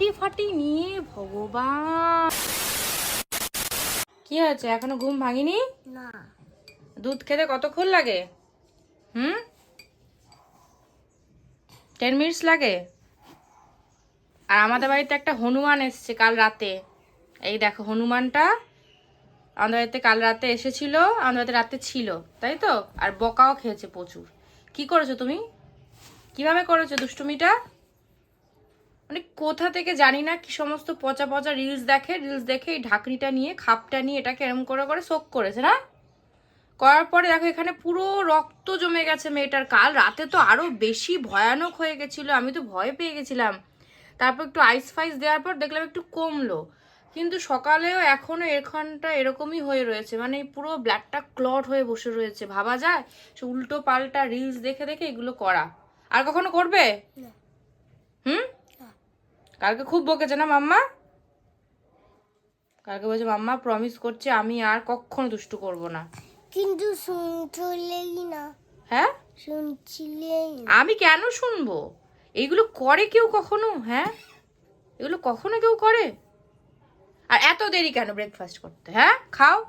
মাটি ফাটি নিয়ে ভগবান। কি হয়েছে? এখনও ঘুম ভাঙিনি? না। দুধ খেতে কতক্ষণ লাগে? হুম? টেন মিনিটস লাগে? আর আমাদের বাড়িতে একটা হনুমান এসছে কাল রাতে। এই দেখো হনুমানটা আমাদের বাড়িতে কাল রাতে এসেছিল আমাদের বাড়িতে রাতে ছিল তাই তো? আর বকাও খেয়েছে প্রচুর। কি করেছ তুমি? কীভাবে করেছ দুষ্টুমিটা? মানে কোথা থেকে জানি না কি সমস্ত পচা পচা রিলস দেখে রিলস দেখে এই ঢাকনিটা নিয়ে খাপটা নিয়ে এটাকে এরম করে করে শোক করেছে না? করার পরে দেখো এখানে পুরো রক্ত জমে গেছে মেয়েটার। কাল রাতে তো আরও বেশি ভয়ানক হয়ে গেছিল আমি তো ভয় পেয়ে গেছিলাম। তারপর একটু আইস ফাইস দেওয়ার পর দেখলাম একটু কমলো। কিন্তু সকালেও এখনও এখানটা এরকমই হয়ে রয়েছে মানে পুরো ব্ল্যাকটা ক্লট হয়ে বসে রয়েছে। ভাবা যায়? সে উল্টো পাল্টা রিলস দেখে দেখে এগুলো করা। আর কখনো করবে? হুম। কালকে খুব বকেছে না মাম্মা? কালকে বলছে মাম্মা প্রমিস করছে আমি আর কখনো দুষ্টু করব না। কিন্তু শুনছিলেই না। হ্যাঁ? শুনছিলেই আমি কেন শুনব? এইগুলো করে কেউ কখনো? হ্যাঁ? এগুলো কখনো কেউ করে? আর এত দেরি কেন ব্রেকফাস্ট করতে? হ্যাঁ? খাও।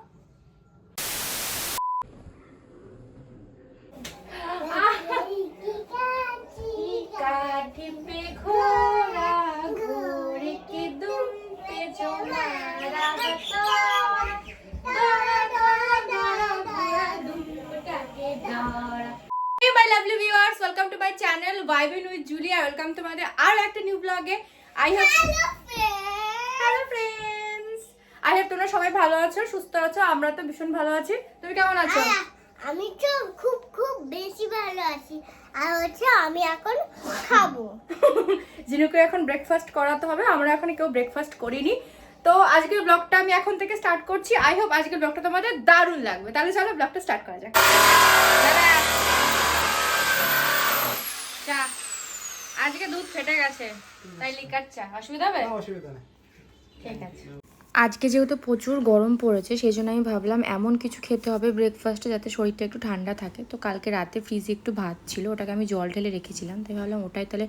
ওয়েলকাম তোমাদের আর একটা নিউ ব্লগে I have hello friends I hope তোমরা সবাই ভালো আছো সুস্থ আছো আমরা তো ভীষণ ভালো আছি। তুমি কেমন আছো? আমি তো খুব খুব বেশি ভালো আছি। আর হচ্ছে আমি এখন খাব। জিনুকে এখন ব্রেকফাস্ট করাতে হবে আমরা এখন কেউ ব্রেকফাস্ট করিনি। তো আজকের ব্লগটা আমি এখন থেকে স্টার্ট করছি। আই হোপ আজকের ব্লগটা তোমাদের দারুণ লাগবে। তাহলে চলো ব্লগটা স্টার্ট করা যাক। আজকে দুধ ফেটে গেছে তাই লিকার চা। অসুবিধা হবে? অসুবিধা নেই। ঠিক আছে। আজকে যেহেতু প্রচুর গরম পড়েছে সেই জন্য আমি ভাবলাম এমন কিছু খেতে হবে ব্রেকফাস্টে যাতে শরীরটা একটু ঠান্ডা থাকে। তো কালকে রাতে ফ্রিজে একটু ভাত ছিল, ওটাকে আমি জল ঢেলে রেখেছিলাম। তাই ভাবলাম ওটাই তাহলে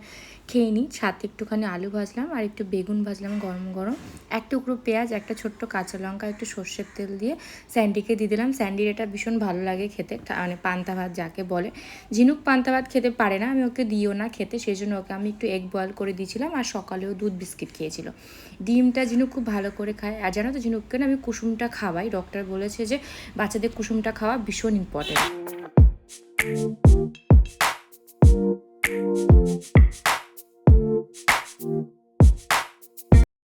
খেয়ে নিই। সাথে একটুখানি আলু ভাজলাম আর একটু বেগুন ভাজলাম গরম গরম। এক টুকরো পেঁয়াজ, একটা ছোট্ট কাঁচা লঙ্কা, একটু সর্ষের তেল দিয়ে স্যান্ডিকে দিয়ে দিলাম। স্যান্ডির এটা ভীষণ ভালো লাগে খেতে মানে পান্তা ভাত যাকে বলে। ঝিনুক পান্তা ভাত খেতে পারে না, আমি ওকে দিও না খেতে সেই জন্য ওকে আমি একটু এগ বয়েল করে দিয়েছিলাম আর সকালেও দুধ বিস্কিট খেয়েছিল। ডিমটা ঝিনুক খুব ভালো করে খায় আর জানো তো ঝিনুককে না আমি কুসুমটা খাওয়াই। ডক্টর বলেছে যে বাচ্চাদের কুসুমটা খাওয়া ভীষণ ইম্পর্টেন্ট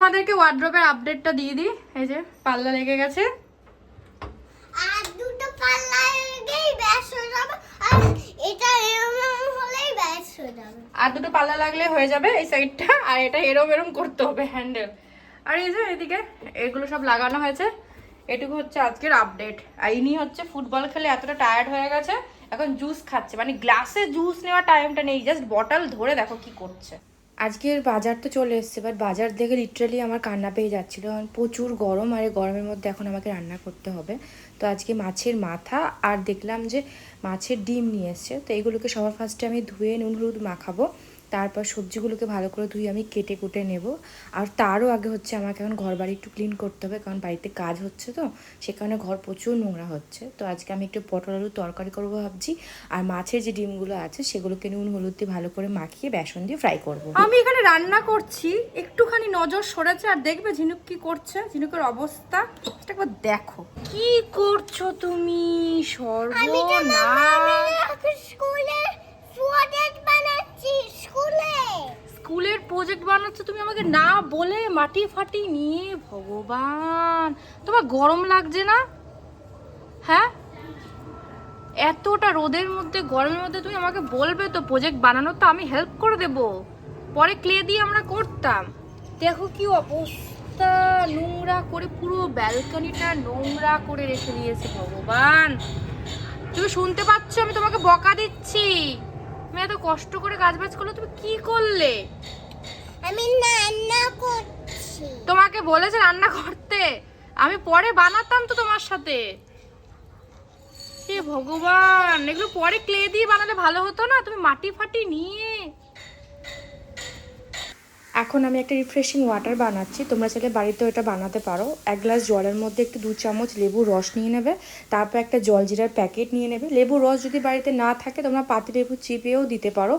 আমাদেরকে ওয়ার্ড্রোবের আপডেটটা দিয়ে দিই। এই যে পাল্লা লেগে গেছে। আর দুটো পাল্লা গেই ব্যাস হয়ে যাবে। আর এটা এরকম হলেই ব্যাস হয়ে যাবে। আর দুটো পাল্লা লাগলে হয়ে যাবে এই সাইডটা আর এটা এরম এরম করতে হবে হ্যান্ডেল আর এই যে এদিকে এগুলো সব লাগানো হয়েছে। এটুকু হচ্ছে আজকের আপডেট আর ইনি হচ্ছে ফুটবল খেলে এতটা টায়ার্ড হয়ে গেছে, এখন জুস খাচ্ছে। মানে গ্লাসে জুস নেওয়ার টাইমটা নেই জাস্ট বটল ধরে দেখো কি করছে। আজকের বাজার তো চলে এসছে বাট বাজার দেখে লিটারালি আমার কান্না পেয়ে যাচ্ছিল। প্রচুর গরম, আর এই গরমের মধ্যে এখন আমাকে রান্না করতে হবে। তো আজকে মাছের মাথা, আর দেখলাম যে মাছের ডিম নিয়ে এসছে। তো এগুলোকে সবার ফার্স্টে আমি ধুয়ে নুন, হলুদ মাখাবো। তারপর সবজিগুলোকে ভালো করে ধুয়ে আমি কেটে কুটে নেব। আর তারও আগে হচ্ছে আমাকে এখন ঘর বাড়ি একটু ক্লিন করতে হবে কারণ বাড়িতে কাজ হচ্ছে তো সে কারণে ঘর প্রচুর নোংরা হচ্ছে। তো আজকে আমি একটু পটল আলু তরকারি করব ভাবছি আর মাছের যে ডিমগুলো আছে সেগুলোকে নুন হলুদ দিয়ে ভালো করে মাখিয়ে বেসন দিয়ে ফ্রাই করব। আমি এখানে রান্না করছি একটুখানি নজর সরেছে আর দেখবে ঝিনুক কি করছে ঝিনুকের অবস্থা একবার দেখো। কি করছ তুমি? আমি প্রজেক্ট বানাচ্ছ, তুমি আমাকে না বলে মাটি ফাটি নিয়ে ভগবান। তোমার গরম লাগছে না? হ্যাঁ? এতটা রোদের মধ্যে, গরমের মধ্যে তুমি আমাকে বলবে তো প্রজেক্ট বানানো তো আমি হেল্প করে দেব। পরে ক্লে দিয়ে আমরা করতাম। দেখো কি অবস্থা, নোংরা করে পুরো ব্যালকনিটা নোংরা করে রেখে দিয়েছে ভগবান। তুমি শুনতে পাচ্ছ? আমি তোমাকে বকা দিচ্ছি। তুমি এত কষ্ট করে কাজ বাজ করলে, তুমি কি করলে? আমি রান্না করছি। তোমাকে বলেছে রান্না করতে। আমি পরে বানাতাম তো তোমার সাথে। হে ভগবান, এগুলো পরে ক্লে দিয়ে বানালে ভালো হতো না? তুমি মাটি ফাটি নিয়ে এখন আমি একটা রিফ্রেশিং ওয়াটার বানাচ্ছি। তোমরা চাইলে বাড়িতেও এটা বানাতে পারো। এক গ্লাস জলের মধ্যে একটু দু চামচ লেবুর রস নিয়ে নেবে। তারপর একটা জল জিরার প্যাকেট নিয়ে নেবে। লেবুর রস যদি বাড়িতে না থাকে, তোমরা পাতি লেবু চিপেও দিতে পারো।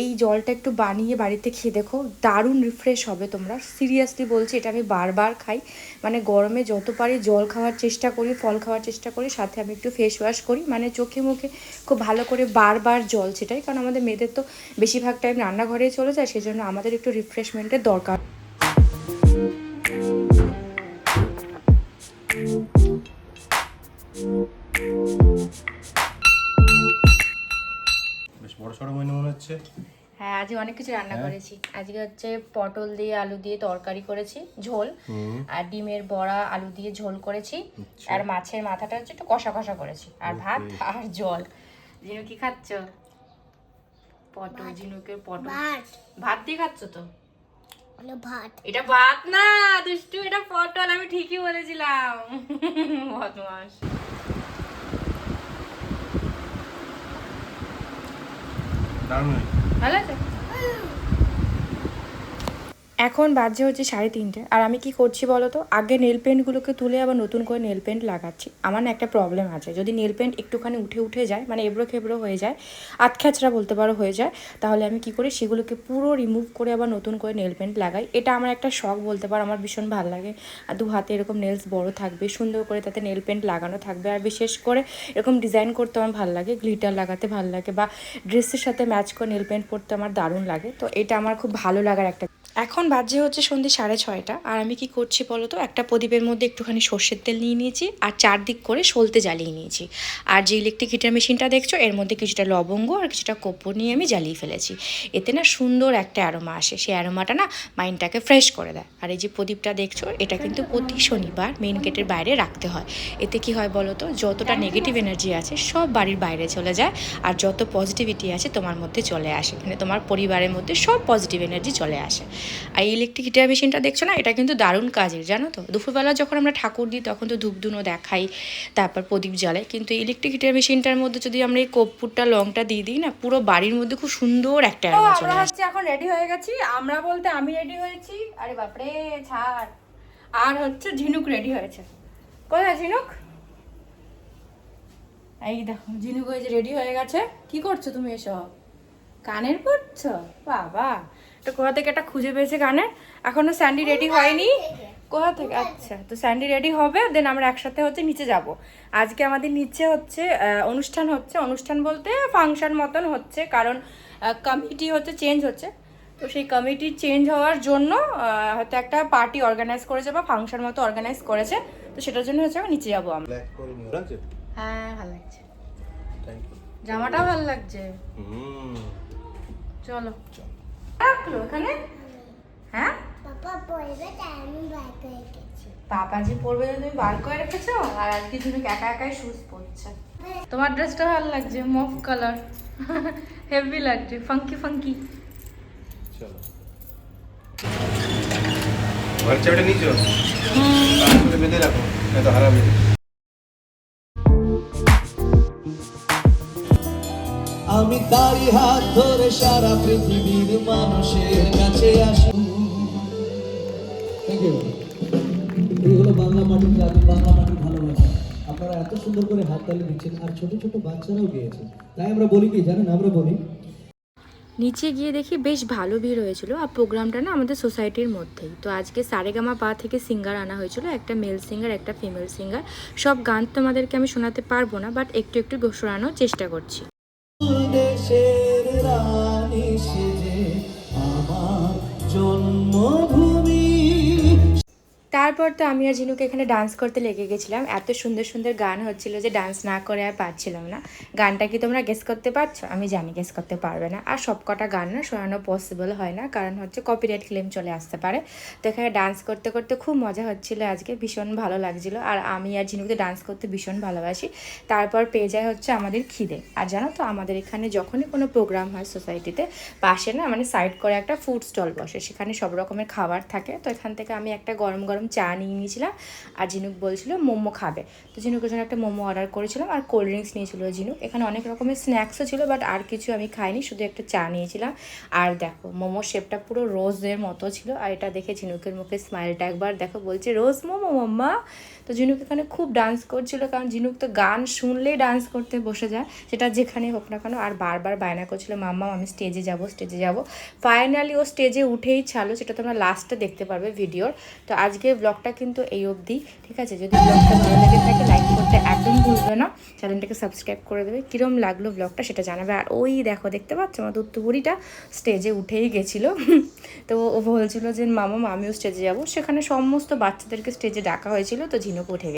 এই জলটা একটু বানিয়ে বাড়িতে খেয়ে দেখো। দারুণ রিফ্রেশ হবে তোমরা। সিরিয়াসলি বলছি, এটা আমি বারবার খাই। মানে গরমে যত পারি জল খাওয়ার চেষ্টা করি, ফল খাওয়ার চেষ্টা করি, সাথে আমি একটু ফেস ওয়াশ করি। মানে চোখে মুখে খুব ভালো করে বারবার জল ছেটাই। কারণ আমাদের মেয়েদের তো বেশিরভাগ টাইম রান্নাঘরেই চলে যায়, সেজন্য আমাদের একটু রিফ্রেশমেন্টের দরকার। বেশ বড় সড়ো মেনু মনে হচ্ছে। হ্যাঁ আজকে অনেক কিছু রান্না হ্যাঁ। করেছি। আজকে হচ্ছে পটল দিয়ে আলু দিয়ে তরকারি করেছি ঝোল। হুম। আর ডিমের বড়া আলু দিয়ে ঝোল করেছি। আচ্ছা। আর মাছের মাথাটা হচ্ছে একটু কষা কষা করেছি। আর ভাত আর জল। জিনু কি খাচ্ছ? পটল জিনুকে পটল। ভাত ভাত দিয়ে খাচ্ছ তো? ভাত। এটা ভাত না দুষ্টু এটা পটল আমি ঠিকই বলেছিলাম। বদমাস ভালো আছে? এখন বাজে হচ্ছে সাড়ে তিনটে। আর আমি কি করছি বলো তো? আগে নেল পেন্টগুলোকে তুলে আবার নতুন করে নেল পেন্ট লাগাচ্ছি। আমার না একটা প্রবলেম আছে। যদি নেল পেন্ট একটুখানি উঠে উঠে যায় মানে এবড়ো খেবড়ো হয়ে যায়, আতখ্যাচড়া বলতে পারো হয়ে যায়, তাহলে আমি কি করি? সেগুলোকে পুরো রিমুভ করে আবার নতুন করে নেল পেন্ট লাগাই। এটা আমার একটা শখ বলতে পারো। আমার ভীষণ ভালো লাগে। আর দু হাতে এরকম নেলস বড় থাকবে, সুন্দর করে তাতে নেল পেন্ট লাগানো থাকবে। আর বিশেষ করে এরকম ডিজাইন করতে আমার ভালো লাগে। গ্লিটার লাগাতে ভালো লাগে বা ড্রেসের সাথে ম্যাচ করে নেল পেন্ট পরতে আমার দারুণ লাগে। তো এটা আমার খুব ভালো লাগার একটা এখন বাজে হচ্ছে সন্ধে সাড়ে ছয়টা। আর আমি কি করছি বলো তো? একটা প্রদীপের মধ্যে একটুখানি সর্ষের তেল নিয়ে নিয়েছি আর চারদিক করে সলতে জ্বালিয়ে নিয়েছি। আর যে ইলেকট্রিক হিটার মেশিনটা দেখছ, এর মধ্যে কিছুটা লবঙ্গ আর কিছুটা কপ্পুর নিয়ে আমি জ্বালিয়ে ফেলেছি। এতে না সুন্দর একটা অ্যারোমা আসে। সেই অ্যারোমাটা না মাইন্ডটাকে ফ্রেশ করে দেয়। আর এই যে প্রদীপটা দেখছ, এটা কিন্তু প্রতি শনিবার মেন গেটের বাইরে রাখতে হয়। এতে কি হয় বলো তো? যতটা নেগেটিভ এনার্জি আছে, সব বাড়ির বাইরে চলে যায়। আর যত পজিটিভিটি আছে, তোমার মধ্যে চলে আসে। মানে তোমার পরিবারের মধ্যে সব পজিটিভ এনার্জি চলে আসে। আর ইলেকট্রিক হিটার মেশিনটা দেখছ না? এটা কিন্তু দারুণ কাজের জানো তো? দুপুরবেলা যখন আমরা ঠাকুর দিই তখন তো ধূপধুনো দেখাই তারপর প্রদীপ জ্বালাই। কিন্তু ইলেকট্রিক হিটার মেশিনটার মধ্যে যদি আমরা এই কর্পূরটা লংটা দিয়ে দিই না পুরো বাড়ির মধ্যে খুব সুন্দর একটা এখন রেডি হয়ে গেছি। আমরা বলতে আমি রেডি হয়েছি। আরে বাপরে ছাড়। আর হচ্ছে ঝিনুক রেডি হয়েছে। কোথায় ঝিনুক? এই দেখো ঝিনুক হয়েছে রেডি হয়ে গেছে। কি করছ তুমি এসব? কানের পরছো বাবা। তো কোথা থেকে একটা খুঁজে পেয়েছে কানের এখনও স্যান্ডি রেডি হয়নি। কোথা থেকে? আচ্ছা তো স্যান্ডি রেডি হবে দেন আমরা একসাথে হচ্ছে নিচে যাব। আজকে আমাদের নিচে হচ্ছে অনুষ্ঠান হচ্ছে অনুষ্ঠান বলতে ফাংশন মতন হচ্ছে কারণ কমিটি হচ্ছে চেঞ্জ হচ্ছে। তো সেই কমিটি চেঞ্জ হওয়ার জন্য হয়তো একটা পার্টি অর্গানাইজ করেছে বা ফাংশন মতো অর্গানাইজ করেছে। তো সেটার জন্য হচ্ছে আমরা নিচে যাব আমরা। ব্ল্যাক করে লাগছে? হ্যাঁ ভালো লাগছে। জামাটাও ভালো লাগছে। হুম। চলো। চল। রাখল এখানে হ্যাঁ? পাপা পড়বে যে পরবে তুমি বার করে রেখেছো? আর আজকে তুমি একা একাই শুজ পরছে। তোমার ড্রেসটা ভালো লাগছে মফ কালার হেভি লাগছে ফাঙ্কি ফাঙ্কি চলো। ঘর চাবিটা নিয়েছো তারপরে বেঁধে রাখো নয়তো হারাবে। আমি তারি হাত ধরে সারা পৃথিবীর মানুষের কাছে আসি। বাংলা মাটির গান বাংলা মাটির ভালোবাসা। আপনারা এত সুন্দর করে আর ছোট ছোট বাচ্চারাও গিয়েছে। তাই আমরা বলি কি, জানেন, আমরা বলি নিচে গিয়ে দেখি বেশ ভালো ভিড় হয়েছিল, আর প্রোগ্রামটা না আমাদের সোসাইটির মধ্যেই। তো আজকে সারেগামা পা থেকে সিঙ্গার আনা হয়েছিল, একটা মেল সিঙ্গার, একটা ফিমেল সিঙ্গার। সব গান তোমাদেরকে আমি শোনাতে পারব না, বাট একটু একটু শোনানোর চেষ্টা করছি। দেশের রানী সেজে তারপর তো আমি আর ঝিনুকে এখানে ডান্স করতে লেগে গেছিলাম। এত সুন্দর সুন্দর গান হচ্ছিল যে ডান্স না করে আর পারছিলাম না। গানটা কি তোমরা গেস করতে পারছ? আমি জানি গেস করতে পারবে না। আর সব কটা গান না শোনানো পসিবল হয় না, কারণ হচ্ছে কপিরাইট ক্লেম চলে আসতে পারে। তো এখানে ডান্স করতে করতে খুব মজা হচ্ছিল আজকে, ভীষণ ভালো লাগছিল। আর আমি আর ঝিনুকে ডান্স করতে ভীষণ ভালোবাসি। তারপর পেয়ে যায় হচ্ছে আমাদের খিদে। আর জানো তো, আমাদের এখানে যখনই কোনো প্রোগ্রাম হয় সোসাইটিতে পাশে না মানে সাইড করে একটা ফুড স্টল বসে। সেখানে সব রকমের খাবার থাকে। তো এখান থেকে আমি একটা গরম গরম চা নিয়ে নিয়েছিলাম আর ঝিনুক বলছিল মোমো খাবে। তো ঝিনুকের জন্য একটা মোমো অর্ডার করেছিলাম আর কোল্ড ড্রিঙ্কস নিয়েছিল ঝিনুক। এখানে অনেক রকমের স্ন্যাক্সও ছিল বাট আর কিছু আমি খাইনি, শুধু একটা চা নিয়েছিলাম। আর দেখো মোমোর শেপটা পুরো রোজের মতো ছিল আর এটা দেখে ঝিনুকের মুখে স্মাইলটা একবার দেখো বলছে রোজ মোমো, মাম্মা? তো ঝিনুক এখানে খুব ডান্স করছিল কারণ ঝিনুক তো গান শুনলেই ডান্স করতে বসে যায়, সেটা যেখানে হোক না কেন। আর বারবার বায়না করছিল, মাম্মা, আমি স্টেজে যাব স্টেজে যাব। ফাইনালি ও স্টেজে উঠেই ছাড়লো, সেটা তোমরা লাস্টে দেখতে পারবে ভিডিওর তো আজকে ব্লগটা কিন্তু এই অবধি, ঠিক আছে? যদি ব্লগটা ভালো লেগে থাকে লাইক করতে একদম ভুলবে না। চ্যানেলটাকে সাবস্ক্রাইব করে দেবে। কীরম লাগল ব্লগটা সেটা জানাবে। আর ওই দেখো, দেখতে পাচ্ছ? আমার দত্তপুরিটা স্টেজে উঠেই গেছিল। তো ও বলছিল যে, মামা, আমিও স্টেজে যাব। সেখানে সমস্ত বাচ্চাদেরকে স্টেজে ডাকা হয়েছিল। তো ঝিনুক উঠে